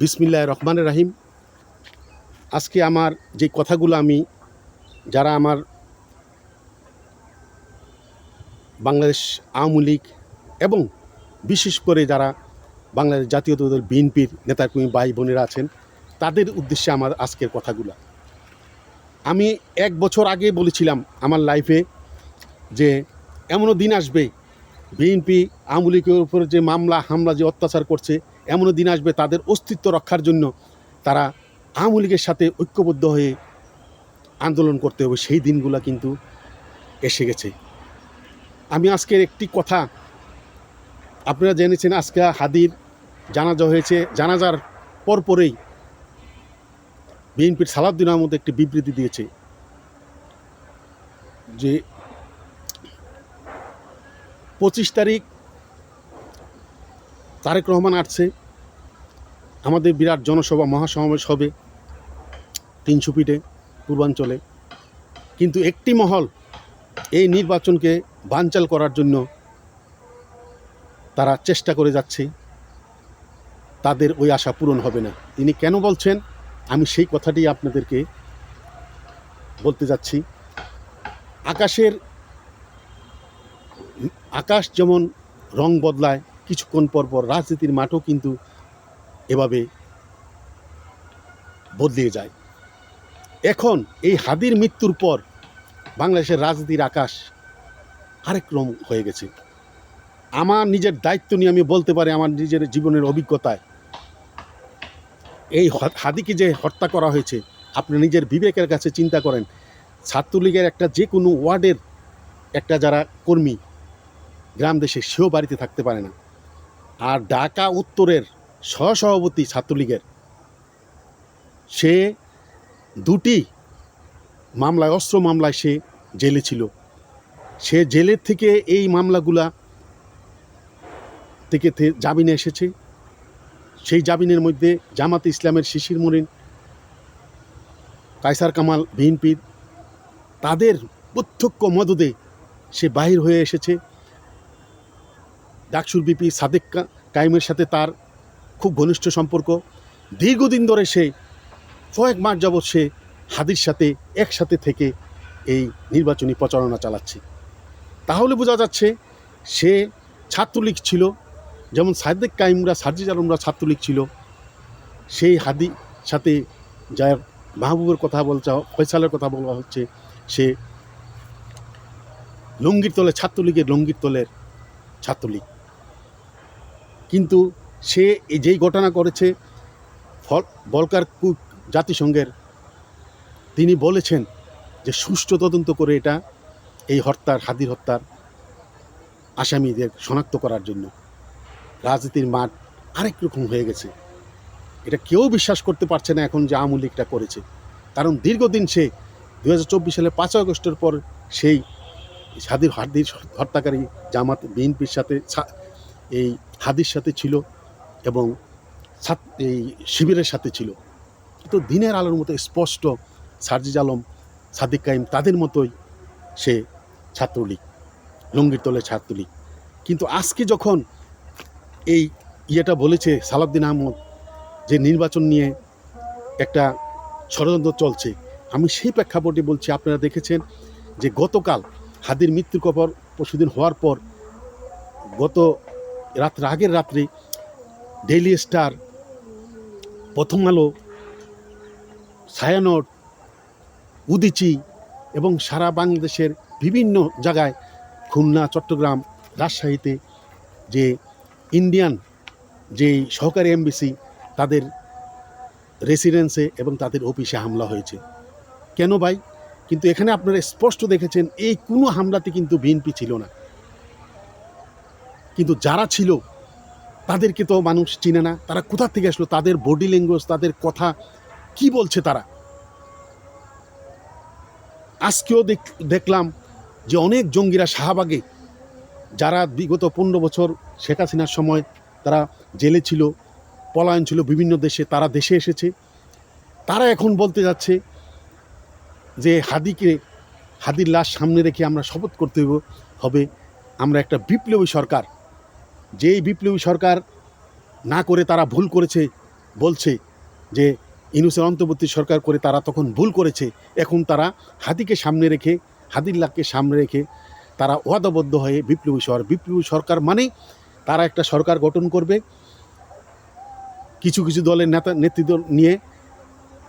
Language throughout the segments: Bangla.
বিসমিল্লাহ রহমানের রাহিম। আজকে আমার যে কথাগুলো আমি, যারা আমার বাংলাদেশ আওয়ামী লীগ এবং বিশেষ করে যারা বাংলাদেশ জাতীয় দল বিএনপির নেতাকর্মী ভাই বোনেরা আছেন, তাদের উদ্দেশ্যে আমার আজকের কথাগুলো। আমি এক বছর আগে বলেছিলাম আমার লাইফে যে, এমনও দিন আসবে, বিএনপি আওয়ামী লীগের উপর যে মামলা, হামলা, যে অত্যাচার করছে এমনও দিন আসবে তাদের অস্তিত্ব রক্ষার জন্য তারা আওয়ামী লীগের সাথে ঐক্যবদ্ধ হয়ে আন্দোলন করতে হবে। সেই দিনগুলো কিন্তু এসে গেছে। আমি আজকের একটি কথা আপনারা জেনেছেন, আজকে হাদির জানাজা হয়েছে। জানাজার পরপরেই বিএনপির সালাউদ্দিন আহমদ একটি বিবৃতি দিয়েছে যে পঁচিশ তারিখ তারেক রহমান আসছে, আমাদের বিরাট জনসভা, মহাসমাবেশ হবে তিনশো ফিটে পূর্বাঞ্চলে। কিন্তু একটি মহল এই নির্বাচনকে বানচাল করার জন্য তারা চেষ্টা করে যাচ্ছে, তাদের ওই আশা পূরণ হবে না। তিনি কেন বলছেন? আমি সেই কথাটি আপনাদেরকে বলতে যাচ্ছি। আকাশের, আকাশ যেমন রং বদলায় কিছুক্ষণ পর পর রাজনীতির মাঠও কিন্তু এভাবে বদলে যায়। এখন এই হাদির মৃত্যুর পর বাংলাদেশের রাজনীতির আকাশ আরেক রকম হয়ে গেছে। আমার নিজের দায়িত্ব নিয়ে আমি বলতে পারি আমার নিজের জীবনের অভিজ্ঞতায়। এই হাদিকে যে হত্যা করা হয়েছে, আপনি নিজের বিবেকের কাছে চিন্তা করেন। ছাত্রলীগের একটা যে কোনো ওয়ার্ডের একটা যারা কর্মী, গ্রাম দেশে সেও বাড়িতে থাকতে পারে না। আর ঢাকা উত্তরের সহসভাপতি ছাত্রলীগের। সে দুটি মামলায়, অস্ত্র মামলায় সে জেলে ছিল। সে জেলের থেকে এই মামলাগুলা থেকে জামিনে এসেছে। সেই জামিনের মধ্যে জামাত ইসলামের শিশির মরিন, কায়সার কামাল বিএনপির তাদের প্রত্যক্ষ মদদে সে বাহির হয়ে এসেছে। ডাকসুর বিপি সাদেক কা- কাইমের সাথে তার খুব ঘনিষ্ঠ সম্পর্ক। দীর্ঘদিন ধরে সে, কয়েক মাস যাবৎ সে হাদির সাথে, একসাথে থেকে এই নির্বাচনী প্রচারণা চালাচ্ছে। তাহলে বোঝা যাচ্ছে সে ছাত্রলীগ ছিল, যেমন সাদেক কাইমরা, সার্জিজ আলমরা ছাত্রলীগ ছিল। সেই হাদি সাথে যার মাহবুবের কথা বলছে, ফয়সালের কথা বলা হচ্ছে। সে লঙ্গির তলে, ছাত্রলীগের লঙ্গির তলের ছাত্রলীগ। কিন্তু সে যেই ঘটনা করেছে, ফল, বলকার কুক জাতিসংঘের, তিনি বলেছেন যে সুষ্ঠু তদন্ত করে এটা, এই হত্যার, হাদির হত্যার আসামিদের শনাক্ত করার জন্য। রাজনীতির মাঠ আরেক রকম হয়ে গেছে। এটা কেউ বিশ্বাস করতে পারছে না এখন যে আওয়ামী লীগটা করেছে। কারণ দীর্ঘদিন সে দু হাজার চব্বিশ সালে পাঁচই আগস্টের পর সেই হাদির হাদির হত্যাকারী জামাত, বিএনপির সাথে এই হাদির সাথে ছিল এবং এই শিবিরের সাথে ছিল। তো দিনের আলোর মতো স্পষ্ট সার্জিজ আলম, সাদিক কাইম তাদের মতোই সে ছাত্রলীগ, লঙ্গির তলে ছাত্রলীগ। কিন্তু আজকে যখন এই ইয়েটা বলেছে সালাউদ্দিন আহমদ যে নির্বাচন নিয়ে একটা ষড়যন্ত্র চলছে, আমি সেই প্রেক্ষাপটে বলছি, আপনারা দেখেছেন যে গতকাল হাদির মৃত্যুর খবর পরশুদিন হওয়ার পর গত রাত্রে, আগের রাত্রে ডেইলি স্টার প্রথম আলো, ছায়ানট, উদিচি এবং সারা বাংলাদেশের বিভিন্ন জায়গায় খুলনা, চট্টগ্রাম, রাজশাহীতে যে ইন্ডিয়ান যে সহকারী এমবিসি তাদের রেসিডেন্সে এবং তাদের অফিসে হামলা হয়েছে। কেন ভাই? কিন্তু এখানে আপনারা স্পষ্ট দেখেছেন, এই কোনো হামলাতে কিন্তু বিএনপি ছিল না। কিন্তু যারা ছিল, তাদেরকে তো মানুষ চিনে না। তারা কোথা থেকে আসলো? তাদের বডি ল্যাঙ্গুয়েজ তাদের কথা, কি বলছে তারা? আজকেও দেখ- দেখলাম যে অনেক জঙ্গিরা শাহবাগে, যারা বিগত পনেরো বছর শেখ হাসিনার সময় তারা জেলে ছিল, পলায়ন ছিল বিভিন্ন দেশে, তারা দেশে এসেছে। তারা এখন বলতে যাচ্ছে যে হাদিকে, হাদির লাশ সামনে রেখে আমরা শপথ করতে হবে আমরা একটা বিপ্লবী সরকার। যেই বিপ্লবী সরকার না করে তারা ভুল করেছে, বলছে যে ইনুসের অন্তর্বর্তী সরকার করে তারা তখন ভুল করেছে, এখন তারা হাতিকে সামনে রেখে হাদিল্লাহকে সামনে রেখে তারা ওয়াদাবদ্ধ হয়ে বিপ্লবী সরকার বিপ্লবী সরকার মানে তারা একটা সরকার গঠন করবে। কিছু কিছু দলের নেতা, নেতৃত্ব নিয়ে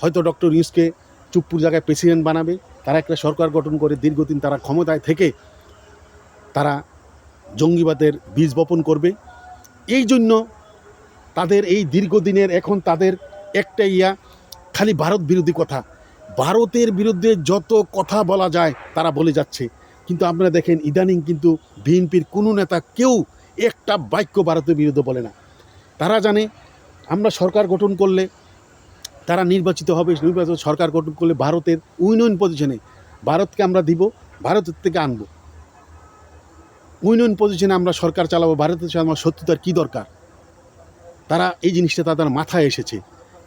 হয়তো ডক্টর ইউসকে চুপপুর জায়গায় প্রেসিডেন্ট বানাবে, তারা একটা সরকার গঠন করে দীর্ঘদিন তারা ক্ষমতায় থেকে তারা জঙ্গিবাদের বীজ বপন করবে। এই জন্য তাদের এই দীর্ঘদিনের এখন তাদের একটা ইয়া, খালি ভারত বিরোধী কথা। ভারতের বিরুদ্ধে যত কথা বলা যায়, তারা বলে যাচ্ছে। কিন্তু আপনারা দেখেন, ইদানিং কিন্তু বিএনপির কোনো নেতা কেউ একটা বাক্য ভারতের বিরুদ্ধে বলে না। তারা জানে, আমরা সরকার গঠন করলে, তারা নির্বাচিত হবে, নির্বাচিত সরকার গঠন করলে ভারতের উইনউইন পজিশনে, ভারতকে আমরা দিব, ভারতের থেকে আনব। উইনউইন পজিশনে আমরা সরকার চালাবো, ভারতের সাথে আমার সত্যতার কী দরকার? তারা এই জিনিসটা তাদের মাথায় এসেছে।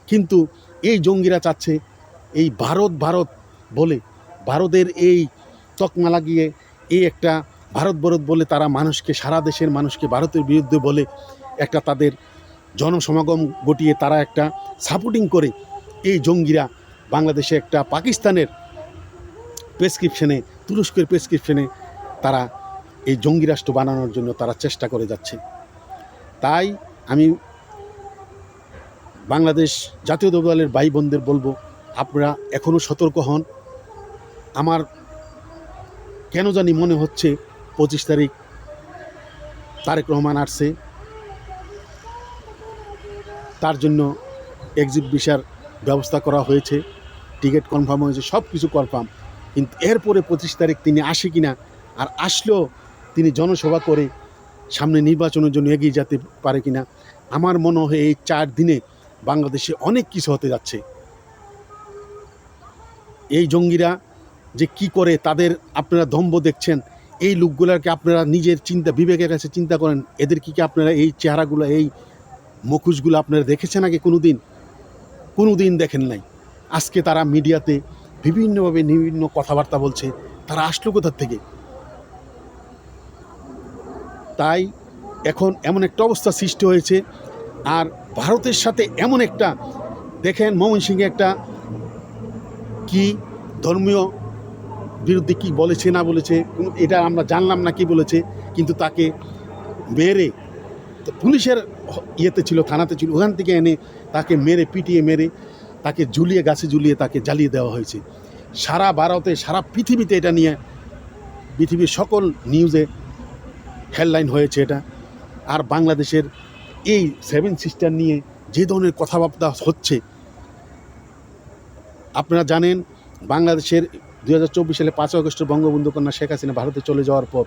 কিন্তু এই জঙ্গিরা চাচ্ছে, এই ভারত ভারত বলে, ভারতের এই তকমা লাগিয়ে, এই একটা ভারত ভারত বলে তারা মানুষকে, সারা দেশের মানুষকে ভারতের বিরুদ্ধে বলে একটা তাদের জনসমাগম গটিয়ে তারা একটা সাপোর্টিং করে এই জঙ্গিরা বাংলাদেশে একটা পাকিস্তানের প্রেসক্রিপশনে তুরস্কের প্রেসক্রিপশনে তারা এই জঙ্গি রাষ্ট্র বানানোর জন্য তারা চেষ্টা করে যাচ্ছে। তাই আমি বাংলাদেশ জাতীয় দলের ভাই বোনদের বলব, আপনারা এখনও সতর্ক হন। আমার কেন জানি মনে হচ্ছে পঁচিশ তারিখ তারেক রহমান আসছে। তার জন্য এক্সিট ভিসার ব্যবস্থা করা হয়েছে টিকিট কনফার্ম হয়েছে সব কিছু কনফার্ম কিন্তু এরপরে পঁচিশ তারিখ তিনি আসে কিনা, আর আসলেও তিনি জনসভা করে সামনে নির্বাচনের জন্য এগিয়ে যেতে পারে কিনা, আমার মনে হয় এই চার দিনে বাংলাদেশে অনেক কিছু হতে যাচ্ছে। এই জঙ্গিরা যে কি করে তাদের আপনারা দম্ভ দেখছেন, এই লোকগুলাকে আপনারা নিজের চিন্তা, বিবেকের কাছে চিন্তা করেন, এদের কি কি আপনারা এই চেহারাগুলো, এই মুখোশগুলো আপনারা দেখেছেন আগে কোনো দিন কোনো দিন দেখেন নাই। আজকে তারা মিডিয়াতে বিভিন্নভাবে বিভিন্ন কথাবার্তা বলছে, তারা আসলো কোথার থেকে? তাই এখন এমন একটা অবস্থা সৃষ্টি হয়েছে। আর ভারতের সাথে এমন একটা, দেখেন মোহন ময়মনসিংহে একটা কি ধর্মীয় বিরুদ্ধে কি বলেছে, না বলেছে, এটা আমরা জানলাম না কি বলেছে, কিন্তু তাকে মেরে, পুলিশের ইয়েতে ছিল, থানাতে ছিল, ওখান থেকে এনে তাকে মেরে, পিটিয়ে মেরে, তাকে ঝুলিয়ে, গাছে ঝুলিয়ে তাকে জ্বালিয়ে দেওয়া হয়েছে। সারা ভারতে, সারা পৃথিবীতে এটা নিয়ে পৃথিবীর সকল নিউজে হেডলাইন হয়েছে এটা। আর বাংলাদেশের এই সেভেন সিস্টার নিয়ে যে ধরনের কথাবার্তা হচ্ছে, আপনারা জানেন বাংলাদেশের দু হাজার চব্বিশ সালে পাঁচ আগস্টের বঙ্গবন্ধু কন্যা শেখ হাসিনা ভারতে চলে যাওয়ার পর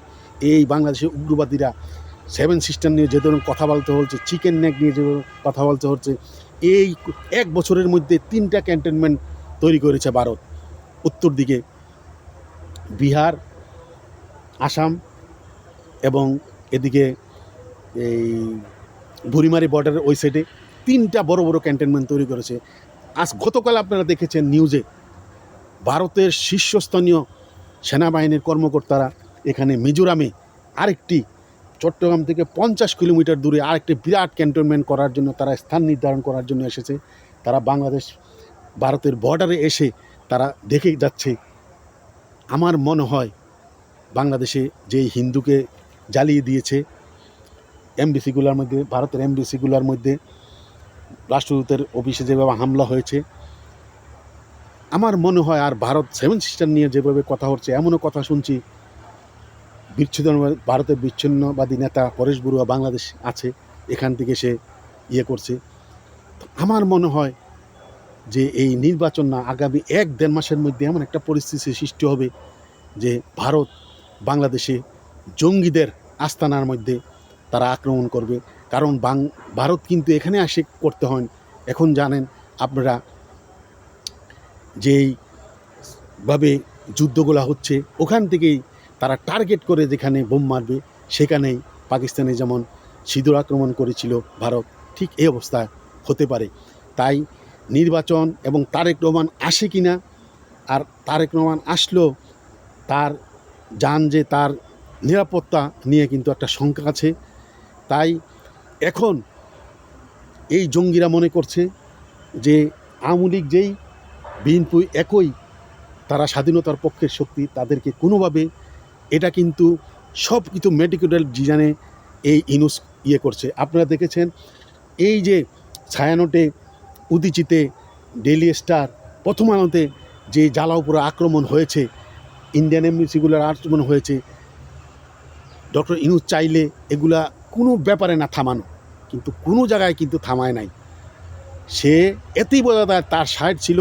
এই বাংলাদেশের উগ্রবাদীরা সেভেন সিস্টার নিয়ে যে ধরনের কথা বলতে হচ্ছে, চিকেন নেক নিয়ে যে কথা বলতে হচ্ছে, এই এক বছরের মধ্যে তিনটা ক্যান্টনমেন্ট তৈরি করেছে ভারত। উত্তর দিকে বিহার, আসাম এবং এদিকে এই বুড়িমারি বর্ডারের ওই সাইডে তিনটা বড় বড় ক্যান্টনমেন্ট তৈরি করেছে। আজ গতকাল আপনারা দেখেছেন নিউজে ভারতের শীর্ষস্থানীয় সেনাবাহিনীর কর্মকর্তারা এখানে মিজোরামে আরেকটি চট্টগ্রাম থেকে পঞ্চাশ কিলোমিটার দূরে আরেকটি বিরাট ক্যান্টনমেন্ট করার জন্য তারা স্থান নির্ধারণ করার জন্য এসেছে। তারা বাংলাদেশ, ভারতের বর্ডারে এসে তারা দেখে যাচ্ছে। আমার মনে হয় বাংলাদেশে যে হিন্দুকে জ্বালিয়ে দিয়েছে এমবিসিগুলোর মধ্যে, ভারতের এমবিসিগুলোর মধ্যে। রাষ্ট্রদূতের অফিসে যেভাবে হামলা হয়েছে, আমার মনে হয় আর ভারত সেভেন সিস্টার নিয়ে যেভাবে কথা হচ্ছে, এমনও কথা শুনছি, বিচ্ছিন্ন ভারতের বিচ্ছিন্নবাদী নেতা পরেশ বড়ুয়া বাংলাদেশ আছে, এখান থেকে সে ইয়ে করছে। আমার মনে হয় যে এই নির্বাচন না, আগামী এক দেড় মাসের মধ্যে এমন একটা পরিস্থিতি সৃষ্টি হবে যে ভারত বাংলাদেশে জঙ্গিদের আস্তানার মধ্যে তারা আক্রমণ করবে। কারণ বাং, ভারত কিন্তু এখানে আসে করতে হয়। এখন জানেন আপনারা যেইভাবে যুদ্ধগুলা হচ্ছে, ওখান থেকেই তারা টার্গেট করে যেখানে বোম মারবে, সেখানেই পাকিস্তানে যেমন সিঁদুর আক্রমণ করেছিল ভারত, ঠিক এই অবস্থা হতে পারে। তাই নির্বাচন এবং তারেক রহমান আসে কি না আর তারেক রহমান আসলেও তার যান যে তার নিরাপত্তা নিয়ে কিন্তু একটা শঙ্কা আছে। তাই এখন এই জঙ্গিরা মনে করছে যে আওয়ামী লীগ যেই বিএনপি একই, তারা স্বাধীনতার পক্ষের শক্তি, তাদেরকে কোনোভাবে এটা কিন্তু সব কিছু মেডিকেল জিজানে এই ইনুস ইয়ে করছে। আপনারা দেখেছেন এই যে ছায়ানটে, উদিচিতে ডেলি স্টার প্রথম আলোতে যে জ্বালাওপুরে আক্রমণ হয়েছে ইন্ডিয়ান এমবিসিগুলোর আক্রমণ হয়েছে ডক্টর ইনুস চাইলে এগুলা কোনো ব্যাপারে না থামানো। কিন্তু কোনো জায়গায় কিন্তু থামায় নাই। সে এতেই বোঝা যায় তার সাইড ছিল,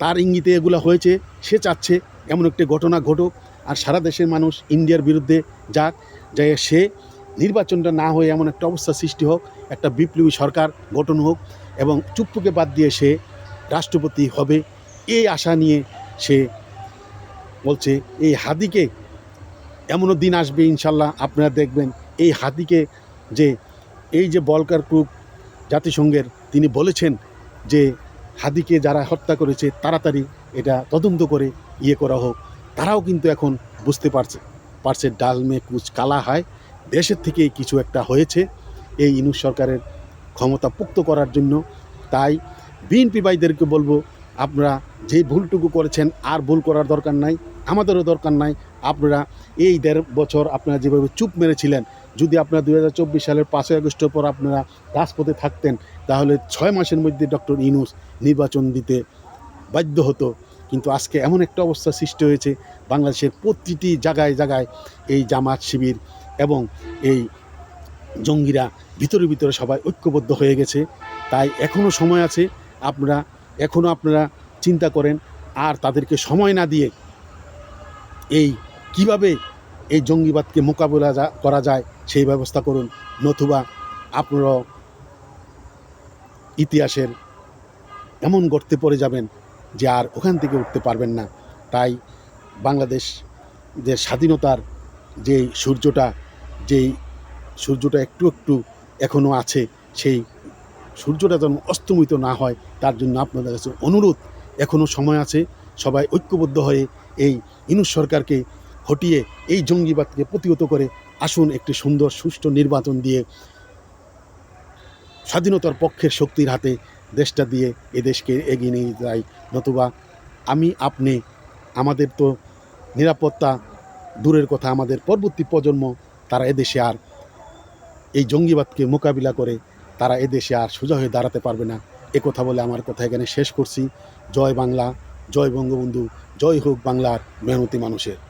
তার ইঙ্গিতে এগুলো হয়েছে, সে চাচ্ছে এমন একটি ঘটনা ঘটুক। আর সারা দেশের মানুষ ইন্ডিয়ার বিরুদ্ধে যাক যে সে নির্বাচনটা না হয়ে এমন একটা অবস্থা সৃষ্টি হোক, একটা বিপ্লবী সরকার গঠন হোক এবং চুপ্পুকে বাদ দিয়ে সে রাষ্ট্রপতি হবে, এই আশা নিয়ে সে বলছে, এই হাদিকে এমনও দিন আসবে ইনশাল্লাহ, আপনারা দেখবেন। এই হাদিকে যে, এই যে বলকার গ্রুপ জাতিসংঘের তিনি বলেছেন যে হাদিকে যারা হত্যা করেছে, তাড়াতাড়ি এটা তদন্ত করে ইয়ে করা হোক। তারাও কিন্তু এখন বুঝতে পারছে পারছে ডাল মে কুচ কালা হয়। দেশের থেকে কিছু একটা হয়েছে, এই ইনুস সরকারের ক্ষমতা পুক্ত করার জন্য। তাই বিএনপি ভাইদেরকে বলব, আপনারা যে ভুলটুকু করেছেন, আর ভুল করার দরকার নাই, আমাদেরও দরকার নাই আপনারা এই দেড় বছর আপনারা যেভাবে চুপ মেরেছিলেন, যদি আপনারা দু হাজার চব্বিশ সালের পাঁচই আগস্টের পর আপনারা রাজপথে থাকতেন, তাহলে ছয় মাসের মধ্যে ডক্টর ইনুস নির্বাচন দিতে বাধ্য হতো। কিন্তু আজকে এমন একটা অবস্থা সৃষ্টি হয়েছে, বাংলাদেশের প্রতিটি জায়গায় জায়গায় এই জামাত শিবির এবং এই জঙ্গিরা ভিতরে ভিতরে সবাই ঐক্যবদ্ধ হয়ে গেছে। তাই এখনও সময় আছে, আপনারা এখনও আপনারা চিন্তা করেন, আর তাদেরকে সময় না দিয়ে এই কীভাবে এই জঙ্গিবাদকে মোকাবিলা করা যায় সেই ব্যবস্থা করুন। নতুবা আপনারা ইতিহাসের এমন গর্তে পড়ে যাবেন যে আর ওখান থেকে উঠতে পারবেন না। তাই বাংলাদেশ যে স্বাধীনতার যেই সূর্যটা যেই সূর্যটা একটু একটু এখনও আছে, সেই সূর্যটা যেন অস্তমিত না হয়, তার জন্য আপনাদের কাছে অনুরোধ এখনও সময় আছে, সবাই ঐক্যবদ্ধ হয়ে এই ইনুস সরকারকে হটিয়ে এই জঙ্গিবাদকে প্রতিহত করে আসুন একটি সুন্দর, সুষ্ঠু নির্বাচন দিয়ে স্বাধীনতার পক্ষের শক্তির হাতে দেশটা দিয়ে এ দেশকে এগিয়ে নিয়ে যাই নতুবা আমি, আপনি, আমাদের তো নিরাপত্তা দূরের কথা, আমাদের পরবর্তী প্রজন্ম, তারা এদেশে আর এই জঙ্গিবাদকে মোকাবিলা করে তারা এদেশে আর সোজা হয়ে দাঁড়াতে পারবে না। এ কথা বলে আমার কথা এখানে শেষ করছি। জয় বাংলা, জয় বঙ্গবন্ধু, জয় হোক বাংলার মেহনতি মানুষের।